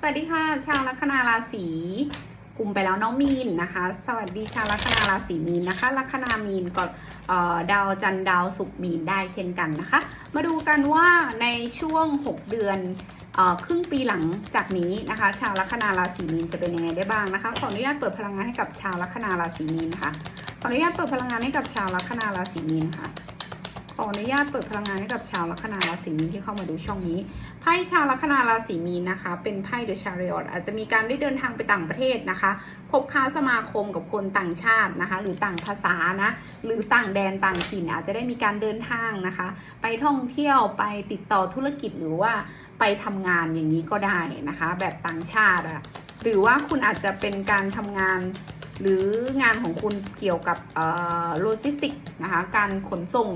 สวัสดีค่ะ ชาวลัคนาราศีกลุ่มไปแล้วน้องมีนนะคะ สวัสดีชาวลัคนาราศีมีนนะคะ ลัคนามีนก็ดาวจันดาวศุกมีนได้เช่นกันนะคะ มาดูกันว่าในช่วง 6 เดือนอครึ่งปีหลังจากนี้นะคะ ชาวลัคนาราศีมีนจะเป็นยังไงได้บ้างนะคะ ขออนุญาตเปิดพลังงานให้กับชาวลัคนาราศีมีนนะคะขออนุญาตเปิดพลังงานให้กับชาวลัคนาราศีมีนค่ะ ออนุญาตเปิดพลังงานให้กับชาวลัคนาราศีมีนที่เข้ามาดูช่องนี้ ไพ่ชาวลัคนาราศีมีนนะคะ เป็นไพ่เดอะชาริออตอาจจะมีการได้เดินทางไปต่างประเทศนะคะคบค้าสมาคมกับคนต่างชาตินะคะ หรือต่างภาษานะหรือต่างแดนต่างถิ่นอาจจะได้มีการเดินทางนะคะ ไปท่องเที่ยวไปติดต่อธุรกิจหรือว่าไปทำงานอย่างนี้ก็ได้นะคะ แบบต่างชาติอะหรือว่าคุณอาจจะเป็นการทำงานหรืองานของคุณเกี่ยวกับโลจิสติกนะคะ การขนส่ง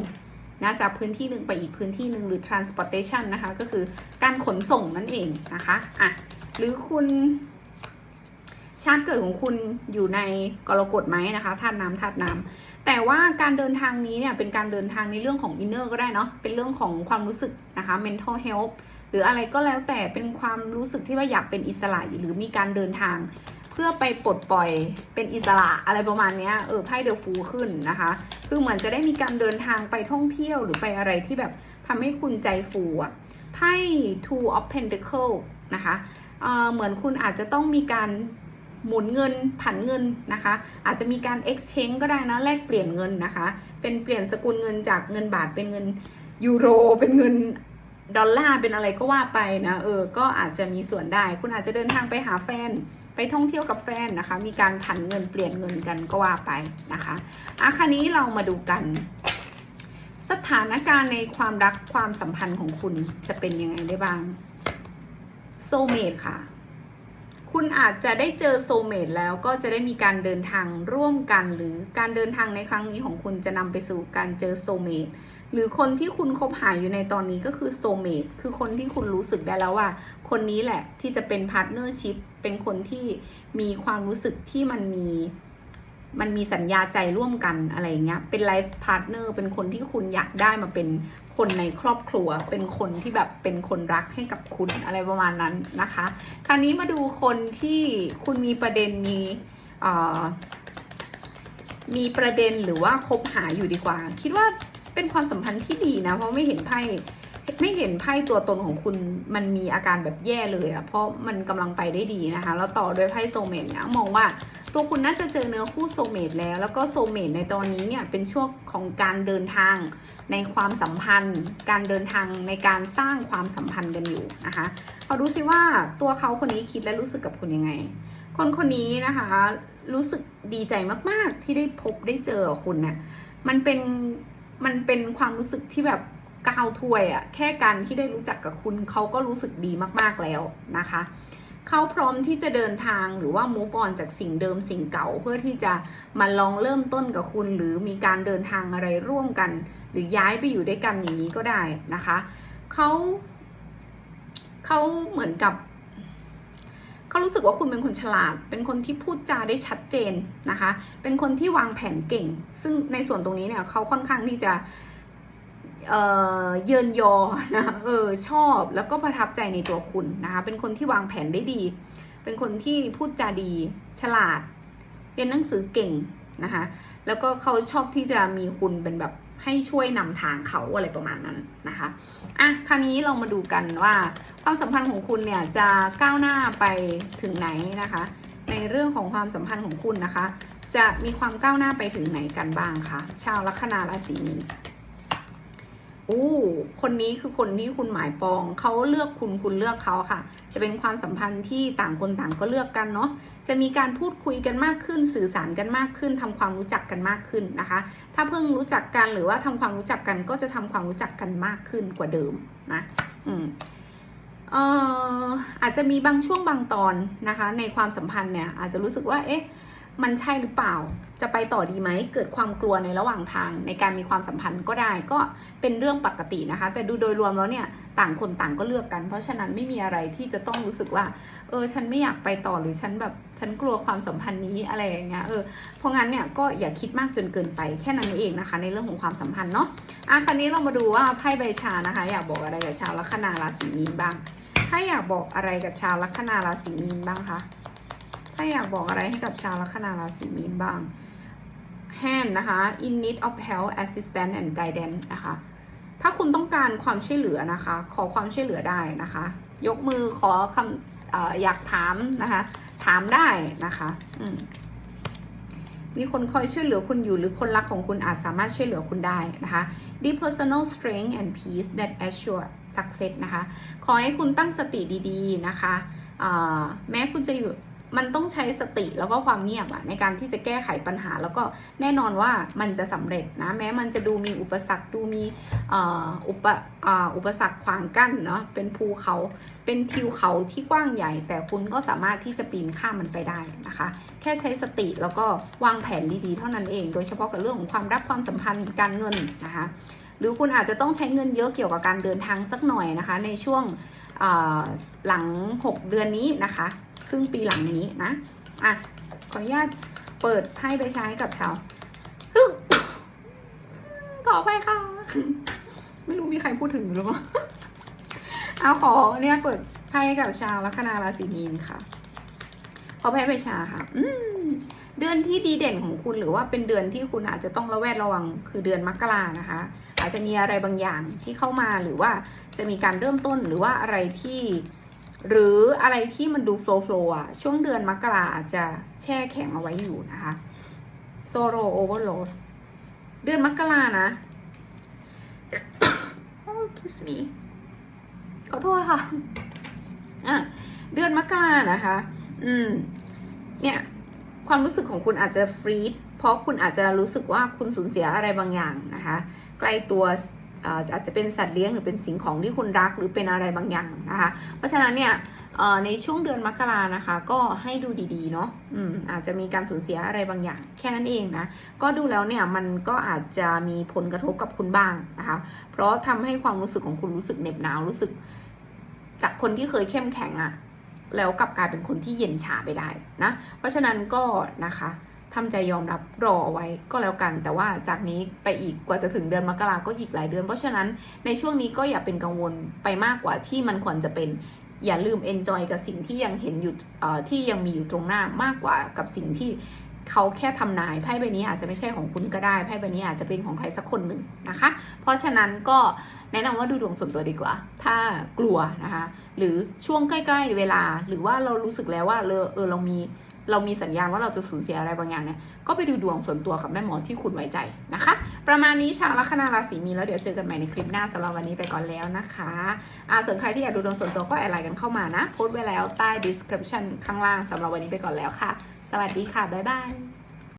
นะจากพื้นที่หนึ่งไปอีกพื้นที่หนึ่งหรือ transportation นะคะ ก็คือการขนส่งนั่นเองนะคะอะหรือคุณชาติเกิดของคุณอยู่ในกรกฎไหมนะคะธาตุน้ำธาตุน้ำแต่ว่าการเดินทางนี้เนี่ยเป็นการเดินทางในเรื่องของ inner ก็ได้เนาะเป็นเรื่องของความรู้สึกนะคะ mental health หรืออะไรก็แล้วแต่เป็นความรู้สึกที่ว่าอยากเป็นอิสระหรือมีการเดินทาง เพื่อไปปลดปล่อยเป็นอิสระอะไรประมาณนี้เออไพ่เดอะฟูขึ้นนะคะ คือเหมือนจะได้มีการเดินทางไปท่องเที่ยวหรือไปอะไรที่แบบทำให้คุณใจฟูอะไพ่ two of pentacle นะคะเออเหมือนคุณอาจจะต้องมีการหมุนเงินผันเงินนะคะ อาจจะมีการ exchange ก็ได้นะแลกเปลี่ยนเงินนะคะ เป็นเปลี่ยนสกุลเงินจากเงินบาทเป็นเงินยูโรเป็นเงิน ดอลลาร์เป็นอะไรก็ว่าไปนะเออก็อาจจะมีส่วนได้ คุณอาจจะเดินทางไปหาแฟน ไปท่องเที่ยวกับแฟนนะคะ มีการผันเงินเปลี่ยนเงินกันก็ว่าไปนะคะอะคราวนี้เรามาดูกัน สถานการณ์ในความรักความสัมพันธ์ของคุณจะเป็นยังไงได้บ้างโซเมตค่ะ คุณอาจจะได้เจอโซเมตแล้วก็จะได้มีการเดินทางร่วมกัน หรือการเดินทางในครั้งนี้ของคุณจะนำไปสู่การเจอโซเมตหรือคนที่คุณคบหาอยู่ในตอนนี้ก็คือโซเมตคือคนที่คุณรู้สึกได้แล้วว่า คนนี้แหละที่จะเป็นพาร์ทเนอร์ชิพเป็นคนที่มีความรู้สึกที่มันมี มันมีสัญญาใจร่วมกันอะไรเงี้ย เป็นไลฟ์พาร์ทเนอร์เป็นคนที่คุณอยากได้มาเป็นคนในครอบครัว เป็นคนที่แบบเป็นคนรักให้กับคุณอะไรประมาณนั้นนะคะ คราวนี้มาดูคนที่คุณมีประเด็นมีเอ่อมีประเด็นหรือว่าคบหาอยู่ดีกว่า คิดว่าเป็นความสัมพันธ์ที่ดีนะ เพราะไม่เห็นไพ่ไม่เห็นไพ่ตัวตนของคุณมันมีอาการแบบแย่เลยอะเพราะมันกำลังไปได้ดีนะคะ แล้วต่อด้วยไพ่โซเมตเนี่ยมองว่า ตัวคุณน่าจะเจอเนื้อคู่โซเมตแล้ว แล้วก็โซเมตในตอนนี้เนี่ยเป็นช่วงของการเดินทางในความสัมพันธ์ การเดินทางในการสร้างความสัมพันธ์กันอยู่นะคะเขาดูสิว่าตัวเขาคนนี้คิดและรู้สึกกับคุณยังไง คนคนนี้นะคะรู้สึกดีใจมาก ๆ ที่ได้พบได้เจอคุณนะ่ะมันเป็นมันเป็นความรู้สึกที่แบบก้าวถวยอะแค่การที่ได้รู้จักกับคุณเขาก็รู้สึกดีมากๆแล้วนะคะ เขาพร้อมที่จะเดินทางหรือว่า move on จากสิ่งเดิมสิ่งเก่าเพื่อที่จะมาลองเริ่มต้นกับคุณ หรือมีการเดินทางอะไรร่วมกัน หรือย้ายไปอยู่ด้วยกันอย่างนี้ก็ได้นะคะเขาเขาเหมือนกับเขารู้สึกว่าคุณเป็นคนฉลาด เป็นคนที่พูดจาได้ชัดเจนนะคะ เป็นคนที่วางแผนเก่ง ซึ่งในส่วนตรงนี้เนี่ยเขาค่อนข้างที่จะ เออเยินยอนะเออชอบแล้วก็ประทับใจในตัวคุณนะคะเป็นคนที่วางแผนได้ดี เป็นคนที่พูดจาดีฉลาด เรียนหนังสือเก่งนะคะแล้วก็เขาชอบที่จะมีคุณเป็นแบบให้ช่วยนำทางเขาอะไรประมาณนั้นนะคะอะคราวนี้เรามาดูกันว่าความสัมพันธ์ของคุณเนี่ยจะก้าวหน้าไปถึงไหนนะคะ ในเรื่องของความสัมพันธ์ของคุณนะคะ จะมีความก้าวหน้าไปถึงไหนกันบ้างคะชาวลัคนาราศีมีน อู้คนนี้คือคนที่คุณหมายปองเขาเลือกคุณคุณเลือกเขาค่ะ จะเป็นความสัมพันธ์ที่ต่างคนต่างก็เลือกกันเนาะจะมีการพูดคุยกันมากขึ้น สื่อสารกันมากขึ้นทำความรู้จักกันมากขึ้นนะคะ ถ้าเพิ่งรู้จักกันหรือว่าทำความรู้จักกันก็จะทำความรู้จักกันมากขึ้นกว่าเดิมนะอืมเอ่ออาจจะมีบางช่วงบางตอนนะคะ ในความสัมพันธ์เนี่ยอาจจะรู้สึกว่าเอ๊ะ มันใช่หรือเปล่า จะไปต่อดีไหม เกิดความกลัวในระหว่างทาง ในการมีความสัมพันธ์ก็ได้ก็เป็นเรื่องปกตินะคะ แต่ดูโดยรวมแล้วเนี่ยต่างคนต่างก็เลือกกัน เพราะฉะนั้นไม่มีอะไรที่จะต้องรู้สึกว่า เออ ฉันไม่อยากไปต่อหรือฉันแบบฉันกลัวความสัมพันธ์นี้อะไรอย่างเงี้ยเออเพราะงั้นเนี่ยก็อย่าคิดมากจนเกินไปแค่นั้นเองนะคะ ในเรื่องของความสัมพันธ์เนาะอะคราวนี้เรามาดูว่าไพ่ใบชานะคะ อยากบอกอะไรกับชาวลัคนาราศีมีนบ้างไถ้าอยากบอกอะไรกับชาวลัคนาราศีมีนบ้างคะ ถ้าอยากบอกอะไรให้กับชาวลัคนาราศีมีนบ้าง hand นะคะ in need of help assistance and guidance นะคะ ถ้าคุณต้องการความช่วยเหลือนะคะ ขอความช่วยเหลือได้นะคะ ยกมือขอคำออยากถามนะคะ ถามได้นะคะมีคนคอยช่วยเหลือคุณอยู่หรือคนรักของคุณอาจสามารถช่วยเหลือคุณได้นะคะ deep personal strength and peace that assure success นะคะ ขอให้คุณตั้งสติดีๆนะคะ แม้คุณจะอยู่ มันต้องใช้สติแล้วก็ความเงียบอะในการที่จะแก้ไขปัญหา แล้วก็แน่นอนว่ามันจะสำเร็จนะแม้มันจะดูมีอุปสรรคดูมีอุปอ,อุปสรรคขวางกั้นเนาะเป็นภูเขาเป็นทิวเขาที่กว้างใหญ่ แต่คุณก็สามารถที่จะปีนข้ามมันไปได้นะคะ แค่ใช้สติแล้วก็วางแผนดีๆ เท่านั้นเอง โดยเฉพาะกับเรื่องของความรักความสัมพันธ์การเงินนะคะหรือคุณอาจจะต้องใช้เงินเยอะเกี่ยวกับการเดินทางสักหน่อยนะคะ ในช่วงหลัง 6 เดือนนี้นะคะ รึ่งปีหลังนี้นะ อะ ขออนุญาตเปิดไพ่ไปใช้กับชาวขอไปค่ะ ไม่รู้มีใครพูดถึงหรือเปล่า เอาขอเนี่ยเปิดไพ่กับชาวลัคนาราศีมีนค่ะ ขอไพ่ไปชาค่ะ อืมเดือนที่ดีเด่นของคุณหรือว่าเป็นเดือนที่คุณอาจจะต้องระแวดระวังคือเดือนมกรานะคะ อาจจะมีอะไรบางอย่างที่เข้ามาหรือว่าจะมีการเริ่มต้นหรือว่าอะไรที่ หรืออะไรที่มันดูโฟล์โฟล์อะช่วงเดือนมกราอาจจะแช่แข็งเอาไว้อยู่นะคะ Sorrow Overload เดือนมกรานะ oh kiss me ขอโทษค่ะอะ เดือนมกรานะคะ อืม เนี่ย ความรู้สึกของคุณอาจจะฟรีดเพราะคุณอาจจะรู้สึกว่าคุณสูญเสียอะไรบางอย่างนะคะ ใกล้ตัว อาจจะเป็นสัตว์เลี้ยงหรือเป็นสิ่งของที่คุณรักหรือเป็นอะไรบางอย่างนะคะ เพราะฉะนั้นเนี่ยในช่วงเดือนมกรานะคะ ก็ให้ดูดีๆเนาะอืมอาจจะมีการสูญเสียอะไรบางอย่าง แค่นั้นเองนะก็ดูแล้วเนี่ยมันก็อาจจะมีผลกระทบกับคุณบ้างนะคะ เพราะทำให้ความรู้สึกของคุณรู้สึกเหน็บหนาวรู้สึก จากคนที่เคยเข้มแข็งอะแล้วกลับกลายเป็นคนที่เย็นชาไปได้นะเพราะฉะนั้นก็นะคะ ทำใจยอมรับรอเอาไว้ก็แล้วกัน แต่ว่าจากนี้ไปอีกกว่าจะถึงเดือนมกราก็อีกหลายเดือน เพราะฉะนั้นในช่วงนี้ก็อย่าเป็นกังวลไปมากกว่าที่มันควรจะเป็นอย่าลืม enjoy กับสิ่งที่ยังเห็นอยู่ที่ยังมีอยู่ตรงหน้ามากกว่ากับสิ่งที่ เขาแค่ทำนายไพ่ใบนี้อาจจะไม่ใช่ของคุณก็ได้ไพ่ใบนี้อาจจะเป็นของใครสักคนหนึ่งนะคะ เพราะฉะนั้นก็แนะนำว่าดูดวงส่วนตัวดีกว่า ถ้ากลัวนะคะ หรือช่วงใกล้ๆเวลา หรือว่าเรารู้สึกแล้วว่าเออเออเรามีเรามีสัญญาณว่าเราจะสูญเสียอะไรบางอย่างเนี่ยก็ไปดูดวงส่วนตัวกับแม่หมอที่คุณไว้ใจนะคะ ประมาณนี้ชาวลัคนาราศีมีแล้วเดี๋ยวเจอกันใหม่ในคลิปหน้าสำหรับวันนี้ไปก่อนแล้วนะคะอ่าส่วนใครที่อยากดูดวงส่วนตัวก็แอดไลน์กันเข้ามานะโพสต์ไว้แล้วใต้ description ข้างล่างสำหรับวันนี้ไปก่อนแล้วค่ะ สวัสดีค่ะ บ๊ายบาย